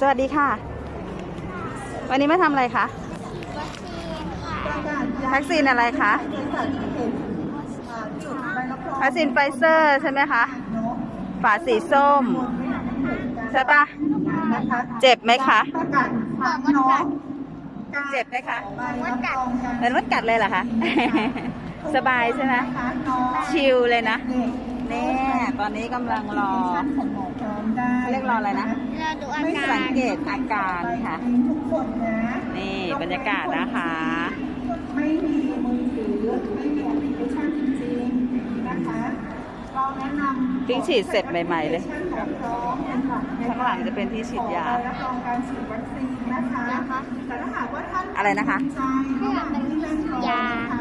สดีค่ะ วันนี้มาทำอะไรคะ วัคซีนอะไรคะวัคซีนไฟเซอร์ใช่ไหมคะ ฝาสีส้ม ใช่ปะเจ็บไหมคะ เจ็บไหมคะเหมือนมดกัดเลยเหรอคะ สบายใช่ไหมชิลเลยนะ เนี่ยตอนนี้กำลังรอเรียกรออะไรนะเราดูอาไม่กาสัรงเกตอาการค่ะนี่บรรยากาศนะคะ ไม่มีมือถือไม่มีแอปพลิเคชันจริงๆนะคะเราแนะนำเพิ่งฉีดเสร็จใหม่ๆเลยของพร้อมเป็นหลักในข้างหลังจะเป็นที่ฉีดยาขอใบรับรองการฉีดวัคซีนนะคะแต่ถ้าหากว่าท่านอะไรนะคะใจระหว่างที่เล่นรอยาค่ะสามารถยกมือได้นะ